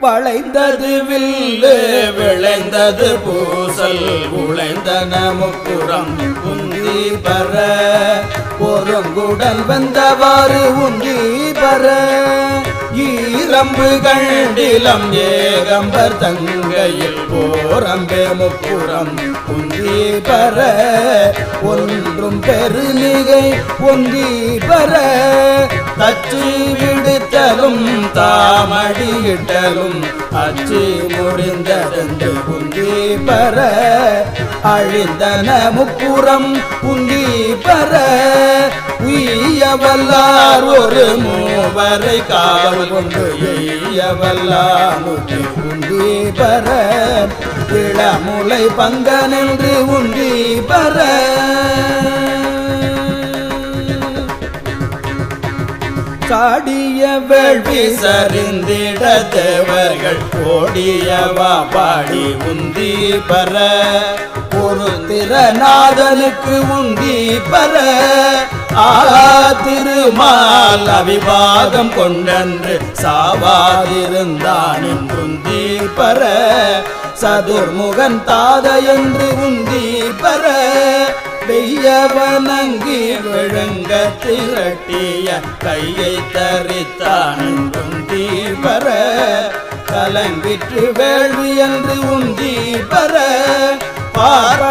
வளைந்தது வில்லு விளைந்தது பூசல். உழைந்தன முப்புறம் உந்தி பர. ஒருங்குடன் வந்தவாறு உந்தி பர. ஈரம்பு கண்டிலம் ஏகம்பர் தங்கையில் போரம்பே முப்புறம் உந்தி பர. ஒன்றும் பெருமிகை ஒந்தி பர. தச்சு விடுத்தலும் தாமடியிட்டலும் அச்சு முடிந்ததென்று உந்தி பர. அழிந்தன முப்புறம் உந்தி பர. உய்ய வல்லார் ஒரு மூவரை காவல் கொண்டு எய்ய வல்லாமுக்கு உண்டி பர இளமுலை பங்க நின்று உண்டி பர சாடிய வேள்வி சரிந்திட தேவர்கள் கோடியவா பாடி உந்தி பர ஒரு திறநாதனுக்கு உந்தி பர ஆ திருமால் அவிபாகம் கொண்டன்று சாவாதிருந்தான் என்றும் பர சதுர்முகன் தாத என்று உந்தி வெய்யவனங்கி விழுங்க திரட்டிய கையை தரித்தான் என்றும் பர கலங்கிற்று வேள்வி என்று உந்தி பார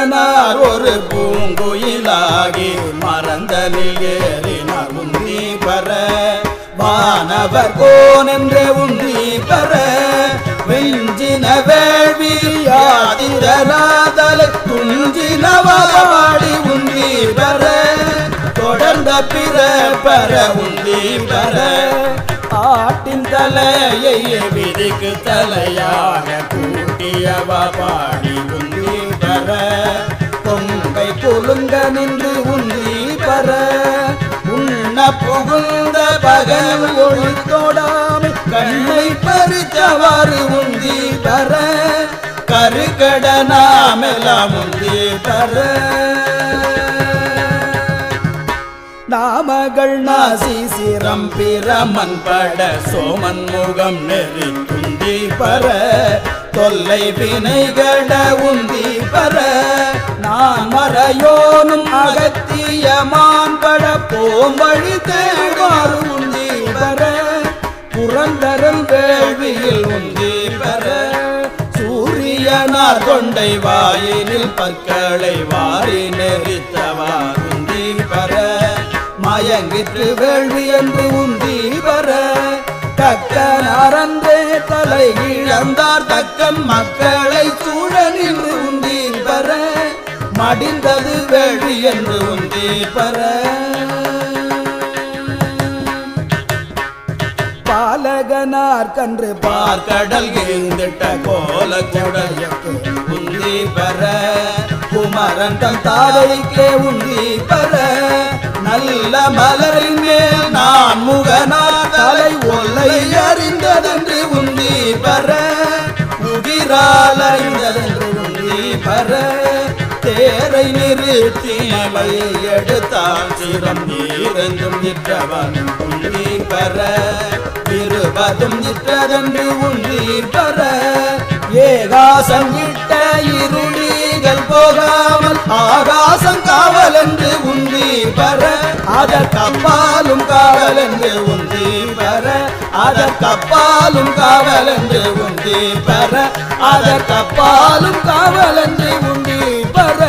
புரந்தரனார் ஒரு பூங்குயிலாகி மறந்தலில் ஏறினார் உந்தி பர வானவர் கோன் உந்தி பர வெஞ்சின வேள்வி ஆதிரநாதலை துஞ்சினவாடி உந்தி பர தொடர்ந்த பிற பர உந்தி பர ஆட்டின் தலையை விதிக்கு தலையாக கூட்டியவா பாடி. நின்று உந்தி பர உண்ண புகுந்த பகல் ஒளி தொடாமை கண்ணை பறித்தவாறு உந்தி பர கருகடனாமெல்லாம் உந்தி பர. நாமகள் நாசி சிரம் பிரமன் பட சோமன் முகம் நெறி துந்தி பர தொல்லை வினைகட உந்தி பர நான் மறையோனும் அகத்தியமான் பட போம்பழி தேவாறு உந்தி பர புரந்தரன் வேள்வியில் உந்தி பர சூரியனார் கொண்டை வாயினில் பற்களை வாரி நெறித்தவார் உந்தி பர மயங்கிற்று வேள்வி என்று உந்தி பர தக்க நரந்தே தலை இழந்தார் தக்கன் மக்களை சூழ நின்று உந்தீர் பர மடிந்தது வேள்வி என்று உந்தீர் பர பாலகனார் கன்று பார்க்கடல் எழுந்திட்ட கோல குடையக்கு உந்தி பெற குமரன் தன் தாதைக்கே உந்தி பெற நல்ல மலரின் மேல் நான் முக உந்தி தேரை நிறுத்தி மலையை எடுத்தான் சிரம் நீரெந்தும் நிற்றவன் உந்தி பெற இருபதும் நிற்றதன்று உந்தி பெற ஏகாசம் இட்ட இருளிகள் போகாமல் ஆகாசம் காவல் என்று உந்தி வர அதற்கப்பாலும் காவல் என்று உந்தி வர அதற்கப்பாலும் காவல் என்று உந்தி பெற அதற்கப்பாலும் காவல் என்று உந்தி பெற